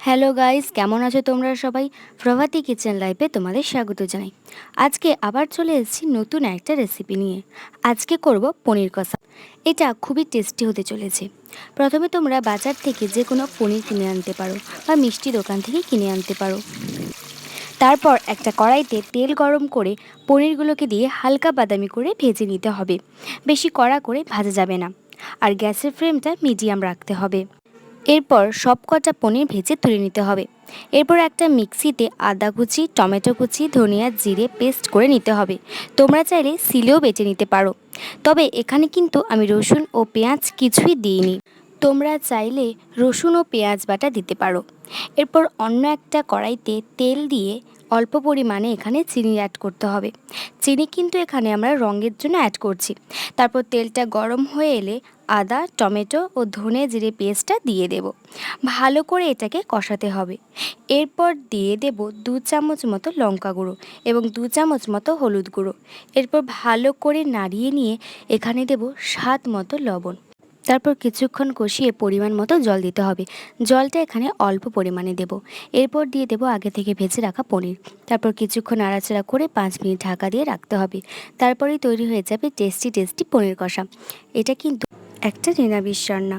Hello guys কেমন আছো তোমরা সবাই? প্রভাতী কিচেন লাইফে তোমাদের স্বাগত জানাই। আজকে আবার চলে এসেছি নতুন একটা রেসিপি নিয়ে। আজকে করব পনির কষা। এটা খুবই টেস্টি হতে চলেছে। প্রথমে তোমরা বাজার থেকে যে কোনো পনির কিনে আনতে পারো বা মিষ্টি দোকান থেকে কিনে আনতে পারো। তারপর একটা কড়াইতে তেল গরম করে পনিরগুলোকে দিয়ে হালকা বাদামি করে ভেজে নিতে হবে। বেশি কড়া করে ভাজা যাবে না। আর গ্যাসের ফ্লেমটা মিডিয়াম রাখতে হবে। এরপর সব কটা পনির ভেজে তুলে নিতে হবে। এরপর একটা মিক্সিতে আদা কুচি, টমেটো কুচি, ধনিয়া জিরে পেস্ট করে নিতে হবে। তোমরা চাইলে সিলেও বেটে নিতে পারো। তবে এখানে কিন্তু আমি রসুন ও পেঁয়াজ কিছুই দিইনি। তোমরা চাইলে রসুন ও পেঁয়াজ বাটা দিতে পারো। এরপর অন্য একটা কড়াইতে তেল দিয়ে অল্প পরিমাণে এখানে চিনি অ্যাড করতে হবে। চিনি কিন্তু এখানে আমরা রঙের জন্য অ্যাড করছি। তারপর তেলটা গরম হয়ে এলে আদা, টমেটো ও ধনে জিরে পেস্টটা দিয়ে দেব। ভালো করে এটাকে কষাতে হবে। এরপর দিয়ে দেব দু চামচ মতো লঙ্কা গুঁড়ো এবং দু চামচ মতো হলুদ গুঁড়ো। এরপর ভালো করে নাড়িয়ে নিয়ে এখানে দেব স্বাদ মতো লবণ। তারপর কিছুক্ষণ কষিয়ে পরিমাণ মতো জল দিতে হবে। জলটা এখানে অল্প পরিমাণে দেব। এরপর দিয়ে দেব আগে থেকে ভেজে রাখা পনির। তারপর কিছুক্ষণ নাড়াচাড়া করে পাঁচ মিনিট ঢাকা দিয়ে রাখতে হবে। তারপরেই তৈরি হয়ে যাবে টেস্টি টেস্টি পনির কষা। এটা কিন্তু একটা নিরামিষ রান্না।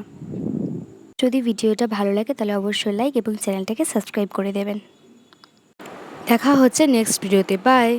যদি ভিডিওটা ভালো লাগে তাহলে অবশ্যই লাইক এবং চ্যানেলটাকে সাবস্ক্রাইব করে দেবেন। দেখা হচ্ছে নেক্সট ভিডিওতে বাই